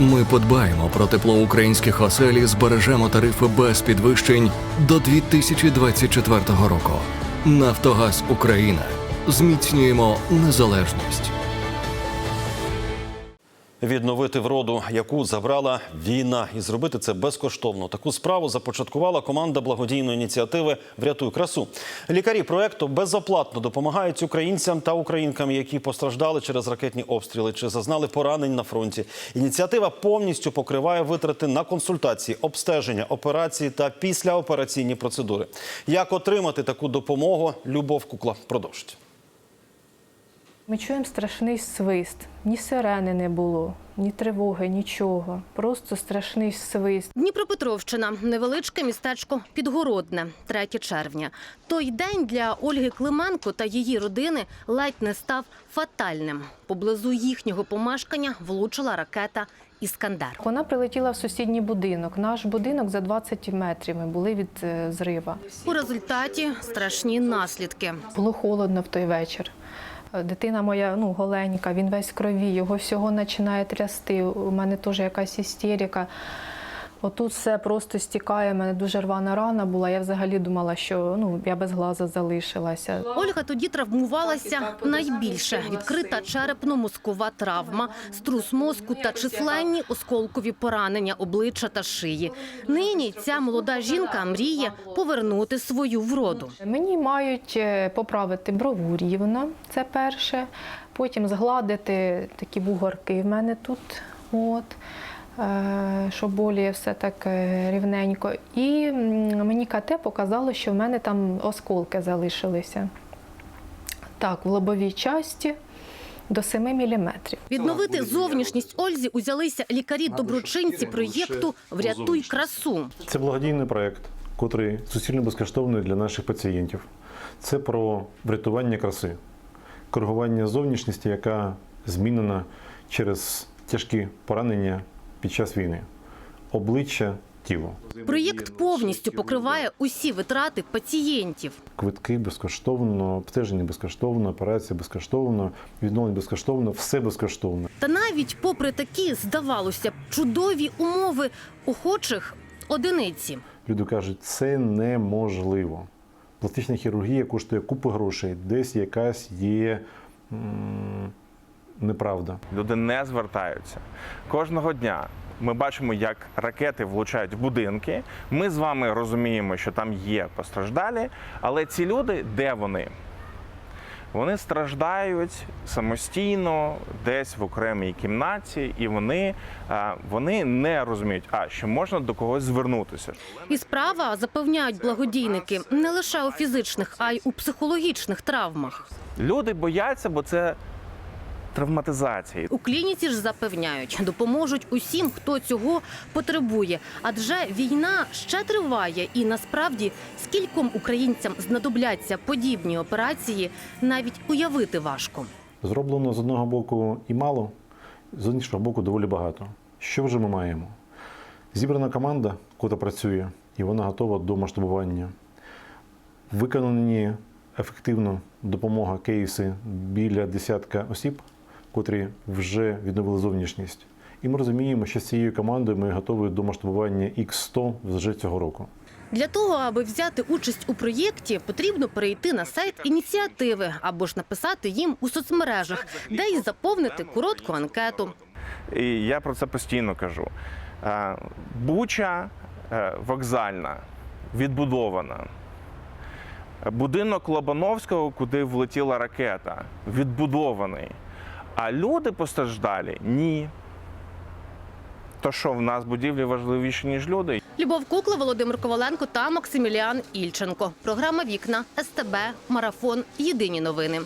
Ми подбаємо про тепло українських осель і збережемо тарифи без підвищень до 2024 року. Нафтогаз Україна. Зміцнюємо незалежність. Відновити вроду, яку забрала війна, і зробити це безкоштовно. Таку справу започаткувала команда благодійної ініціативи Врятуй красу. Лікарі проекту безоплатно допомагають українцям та українкам, які постраждали через ракетні обстріли чи зазнали поранень на фронті. Ініціатива повністю покриває витрати на консультації, обстеження, операції та післяопераційні процедури. Як отримати таку допомогу? Любов Кукла продовжить. Ми чуємо страшний свист. Ні сирени не було, ні тривоги, нічого. Просто страшний свист. Дніпропетровщина, невеличке містечко Підгородне, 3 червня. Той день для Ольги Клименко та її родини ледь не став фатальним. Поблизу їхнього помешкання влучила ракета Іскандер. Вона прилетіла в сусідній будинок. Наш будинок за 20 метрів ми були від е, зрива. У результаті страшні наслідки. Було холодно в той вечір. Дитина моя ну, голенька, він весь крові, його всього починає трясти. У мене теж якась істерика. Отут все просто стікає, у мене дуже рвана рана була. Я взагалі думала, що ну, я без глаза залишилася. Ольга тоді травмувалася найбільше. Відкрита черепно-мозкова травма, струс мозку та численні осколкові поранення обличчя та шиї. Нині ця молода жінка мріє повернути свою вроду. Мені мають е, поправити брову рівно, це перше. Потім згладити такі бугорки в мене тут. От. Е, Щоб болі все так е, рівненько. І мені КТ показало, що в мене там осколки залишилися. Так, в лобовій часті до 7 міліметрів. Відновити зовнішність Ользі узялися лікарі-доброчинці проєкту Врятуй красу. Це благодійний проект, котрий суцільно безкоштовний для наших пацієнтів. Це про врятування краси, коригування зовнішності, яка змінена через тяжкі поранення під час війни, обличчя, тіло. Проєкт повністю покриває усі витрати пацієнтів. Квитки безкоштовно, обстеження безкоштовно, операція безкоштовно, відновлення безкоштовно, все безкоштовно. Та навіть попри такі, здавалося б, чудові умови охочих одиниці. Люди кажуть, це неможливо. Пластична хірургія коштує купу грошей, десь якась є м, неправда. Люди не звертаються. Кожного дня ми бачимо, як ракети влучають в будинки. Ми з вами розуміємо, що там є постраждалі, але ці люди, де вони? Вони страждають самостійно, десь в окремій кімнаті, і вони, вони не розуміють, а що можна до когось звернутися. І справа запевняють благодійники не лише у фізичних, а й у психологічних травмах. Люди бояться, бо це травматизація. У клініці ж запевняють, допоможуть усім, хто цього потребує. Адже війна ще триває, і насправді скільком українцям знадобляться подібні операції, навіть уявити важко. Зроблено з одного боку і мало, з іншого боку доволі багато. Що вже ми маємо? Зібрана команда, котра працює, і вона готова до масштабування. Виконані ефективно допомога кейси біля десятка осіб, котрі вже відновили зовнішність. І ми розуміємо, що з цією командою ми готові до масштабування X100 вже цього року. Для того, аби взяти участь у проєкті, потрібно перейти на сайт ініціативи або ж написати їм у соцмережах, де й заповнити коротку анкету. І я про це постійно кажу. Е, Буча е, вокзальна, відбудована. Будинок Лобановського, куди влетіла ракета, відбудований. А люди постраждалі ні. То що, в нас будівлі важливіші, ніж люди? Любов Кукла, Володимир Коваленко та Максиміліан Ільченко. Програма Вікна СТБ Марафон. Єдині новини.